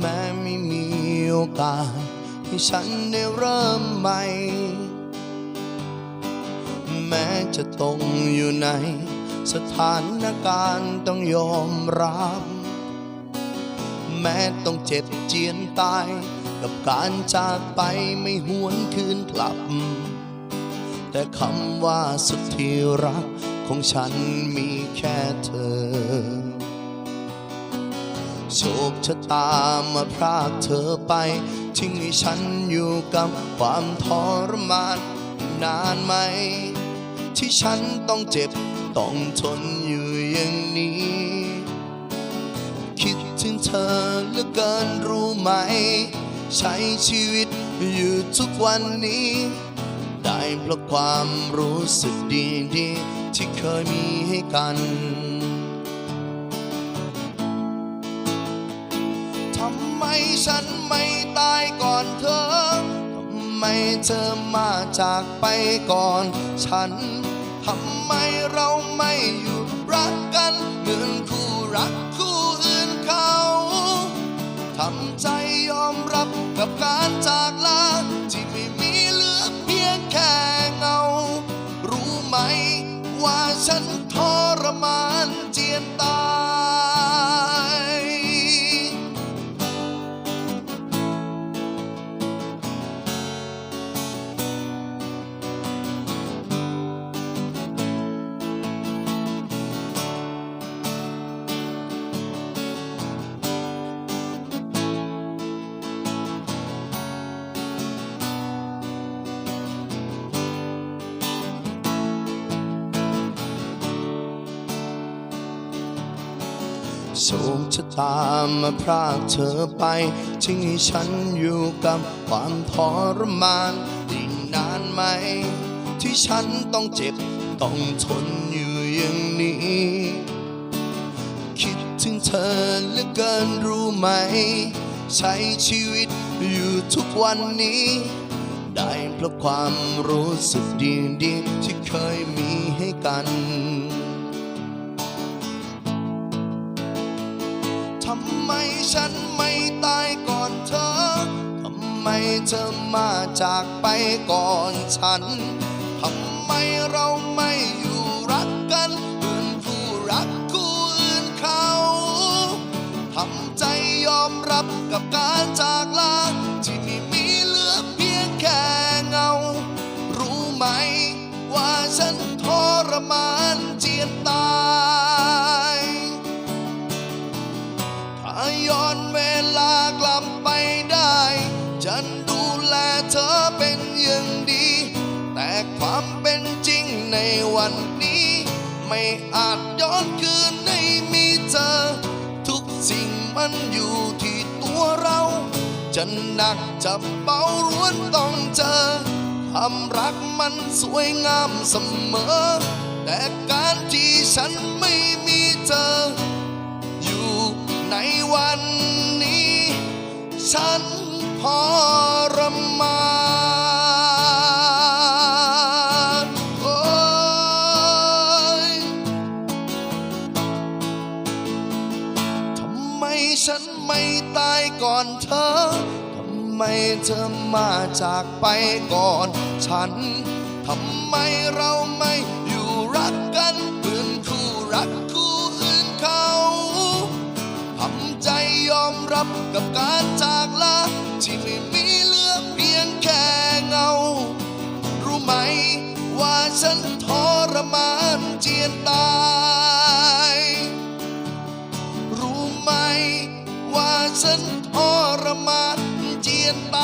แม้ไม่มีโอกาสให้ฉันได้เริ่มใหม่ แม้จะต้องอยู่ในสถานการณ์ต้องยอมรับ แม้ต้องเจ็บเจียนตาย กับการจากไปไม่หวนคืนกลับ แต่คำว่าสุดที่รักของฉันมีแค่ โชคชะตามาพรากเธอไป ทิ้งให้ฉันอยู่กับความทรมานนานไหม ที่ฉันต้องเจ็บต้องทนอยู่อย่างนี้ คิดถึงเธอเหลือเกินรู้ไหม ใช้ชีวิตอยู่ทุกวันนี้ ได้เพราะความรู้สึกดีๆที่เคยมีให้กันำไมฉันไม่ตายก่อนเธอ ทำไมเธอมาจากไปก่อนฉัน ทำไมเราไม่อยู่รักกัน เหมือนคู่รักคู่อื่นเขาทำใจยอมรับกับการจากลาที่ไม่มีเหลือเพียงแค่เงา รู้ไหมว่าฉันทรมานเจียนตา โชคชะตามาพรากเธอไปทิ้งให้ฉันอยู่กับความทรมานอีกนานไหม ที่ฉันต้องเจ็บต้องทนอยู่อย่างนี้ คิดถึงเธอเหลือเกินรู้ไหม ใช้ชีวิตอยู่ทุกวันนี้ ได้เพราะความรู้สึกดีๆที่เคยมีให้กันำไมฉันไม่ตายก่อนเธอ ทำไมเธอมาจากไปก่อนฉัน ทำไมเราไม่อยู่รักกันเหมือนผู้รักคู่อื่นเขา ทำใจยอมรับกับการจาก ฉันดูแลเธอเป็นอย่างดี แต่ความเป็นจริงในวันนี้ ไม่อาจย้อนคืนให้มีเธอ ทุกสิ่งมันอยู่ที่ตัวเรา จะหนักจะเบาล้วนต้องเจอความรักมันสวยงามเสมอ แต่การที่ฉันไม่มีเธอ อยู่ในวัน รมานโอ้ยทำไมฉันไม่ตายก่อนเธอ ทำไมเธอมาจากไปก่อนฉัน ทำไมเราไม่อยู่รักกันเหมือนคู่รักคู่อื่นเขา ทำใจยอมรับกับการจาก ที่ไม่มีเหลือเพียงแค่เงา รู้ไหมว่าฉันทรมานเจียนตาย รู้ไหมว่าฉันทรมานเจียนตาย